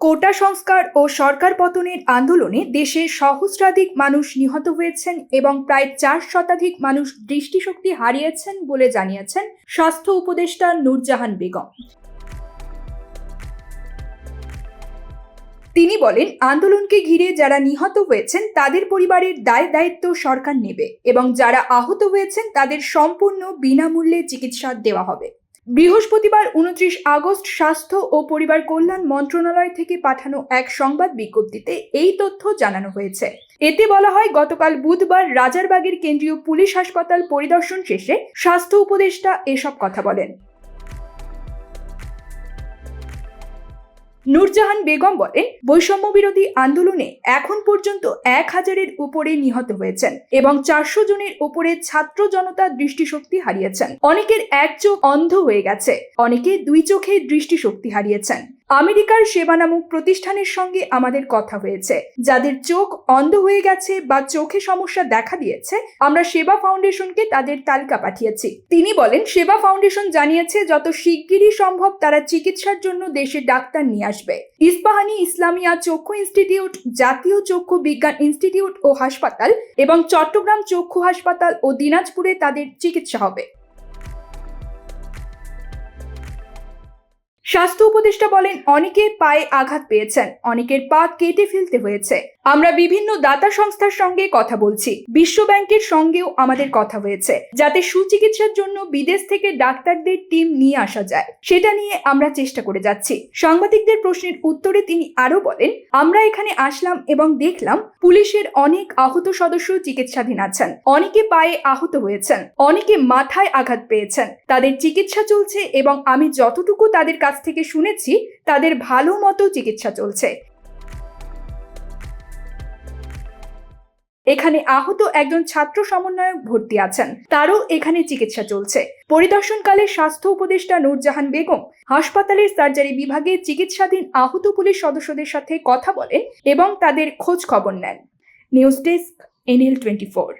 কোটা সংস্কার ও সরকার পতনের আন্দোলনে দেশে সহস্রাধিক মানুষ নিহত হয়েছেন এবং প্রায় চার শতাধিক মানুষ দৃষ্টিশক্তি হারিয়েছেন বলে জানিয়েছেন স্বাস্থ্য উপদেষ্টা নূরজাহান বেগম। তিনি বলেন, আন্দোলনকে ঘিরে যারা নিহত হয়েছেন, তাদের পরিবারের দায় দায়িত্ব সরকার নেবে এবং যারা আহত হয়েছেন, তাদের সম্পূর্ণ বিনামূল্যে চিকিৎসা দেওয়া হবে। বৃহস্পতিবার উনত্রিশ আগস্ট স্বাস্থ্য ও পরিবার কল্যাণ মন্ত্রণালয় থেকে পাঠানো এক সংবাদ বিজ্ঞপ্তিতে এই তথ্য জানানো হয়েছে। এতে বলা হয়, গতকাল বুধবার রাজারবাগের কেন্দ্রীয় পুলিশ হাসপাতাল পরিদর্শন শেষে স্বাস্থ্য উপদেষ্টা এসব কথা বলেন। নূরজাহান বেগম বলেন বৈষম্য বিরোধী আন্দোলনে এখন পর্যন্ত এক হাজারের উপরে নিহত হয়েছেন এবং চারশো জনের উপরে ছাত্র জনতা দৃষ্টিশক্তি হারিয়েছেন। অনেকের এক চোখ অন্ধ হয়ে গেছে, অনেকে দুই চোখে দৃষ্টিশক্তি হারিয়েছেন। আমেরিকার সেবা নামক প্রতিষ্ঠানের সঙ্গে আমাদের কথা হয়েছে। যাদের চোখ অন্ধ হয়ে গেছে বা চোখে সমস্যা দেখা দিয়েছে, আমরা সেবা ফাউন্ডেশনকে তাদের তালিকা পাঠিয়েছি। তিনি বলেন, সেবা ফাউন্ডেশন জানিয়েছে, যত শিগগিরই সম্ভব তারা চিকিৎসার জন্য দেশে ডাক্তার নিয়ে আসবে। ইস্পাহানি ইসলামিয়া চক্ষু ইনস্টিটিউট, জাতীয় চক্ষু বিজ্ঞান ইনস্টিটিউট ও হাসপাতাল এবং চট্টগ্রাম চক্ষু হাসপাতাল ও দিনাজপুরে তাদের চিকিৎসা হবে। স্বাস্থ্য উপদেষ্টা বলেন, অনেকে পায়ে আঘাত পেয়েছেন, অনেকের পা কেটে ফেলতে হয়েছে। আমরা বিভিন্ন দাতা সংস্থার সঙ্গে কথা বলছি বিশ্ব ব্যাংকের সঙ্গেও আমাদের কথা হয়েছে, যাতে সুচিকিৎসার জন্য বিদেশ থেকে ডাক্তারদের টিম নিয়ে আসা যায়। সেটা নিয়ে আমরা চেষ্টা করে যাচ্ছি। সাংবাদিকদের প্রশ্নের উত্তরে তিনি আরও বলেন, আমরা এখানে আসলাম এবং দেখলাম পুলিশের অনেক আহত সদস্য চিকিৎসাধীন আছেন। অনেকে পায়ে আহত হয়েছেন, অনেকে মাথায় আঘাত পেয়েছেন। তাদের চিকিৎসা চলছে এবং আমি যতটুকু তাদের কাছ থেকে শুনেছি তাদের ভালো মতো চিকিৎসা চলছে। এখানে আহত একজন ছাত্র সমন্বয়ক ভর্তি আছেন। তারও এখানে চিকিৎসা চলছে। পরিদর্শনকালে স্বাস্থ্য উপদেষ্টা নূরজাহান বেগম হাসপাতালের সার্জারি বিভাগে চিকিৎসাধীন আহত পুলিশ সদস্যদের সাথে কথা বলেন এবং তাদের খোঁজ খবর নেন। News desk, NL twenty four.